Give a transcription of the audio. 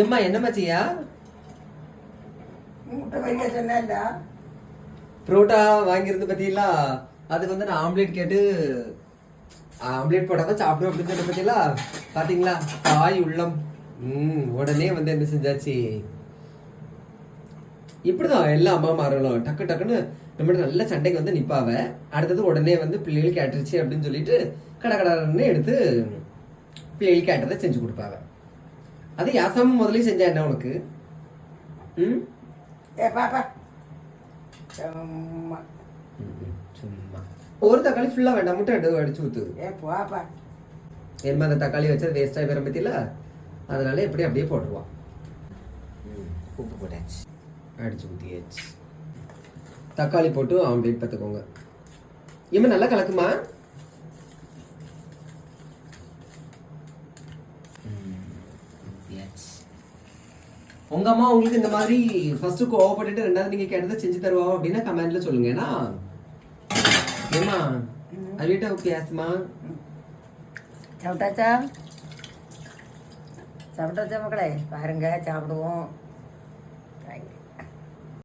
ஏம்மா என்னம்மா செய்யா முட்டை வைக்க சொன்னேன்டா புரோட்டா வாங்கியிருந்து பத்தியில அதுக்கு வந்து நான் ஆம்லேட் கேட்டு ஆம்லேட் போட்டாதான் சாப்பிடும் அப்படின்னு சொன்ன பத்தியில பாத்தீங்களா? தாய் உள்ளம். ம் உடனே வந்து என்ன செஞ்சாச்சு? இப்படிதான் எல்லா அம்மா மாறலாம். டக்கு டக்குன்னு நம்மகிட்ட நல்ல சண்டைக்கு வந்து நிப்பாவ. அடுத்தது உடனே வந்து பிள்ளைகள் கேட்டுருச்சு அப்படின்னு சொல்லிட்டு கடகடன்னு எடுத்து பிள்ளைகள் கேட்டதை செஞ்சு கொடுப்பாவ. அது யாசாம முதல்லயே செஞ்சா என்ன உனக்கு ம் ஏ பாப்பா சும்மா ம்ம். சும்மா ஒரு தக்காளி ஃபுல்லா வேண்டாம் மட்டும் எடு அடிச்சு ஊத்து ஏ பாப்பா என்ன அந்த தக்காளி வச்சது வேஸ்ட் ஆகி வர பத்தியில அதனால எப்படி அப்படியே போட்டுருவான் உப்பு போட்டாச்சு அடிச்சு ஊத்தியாச்சு தக்காளி போட்டு ஆம்லேட் பார்த்துக்கோங்க இவன் நல்லா கலக்குமா ம், ஊத்தியாச்சு. உங்க அம்மா உங்களுக்கு இந்த மாதிரி ஃபர்ஸ்ட் கோவப்பட்டுட்டு ரெண்டாவது நீங்க கேட்டதை செஞ்சு தருவா அப்படின்னா கமெண்ட்ல சொல்லுங்க. ஏன்னா ஏமா அவிட்ட பேசுமா சாப்பிட்டாச்சா? சாப்பிட்டாச்சா மக்களே? பாருங்க சாப்பிடுவோம்.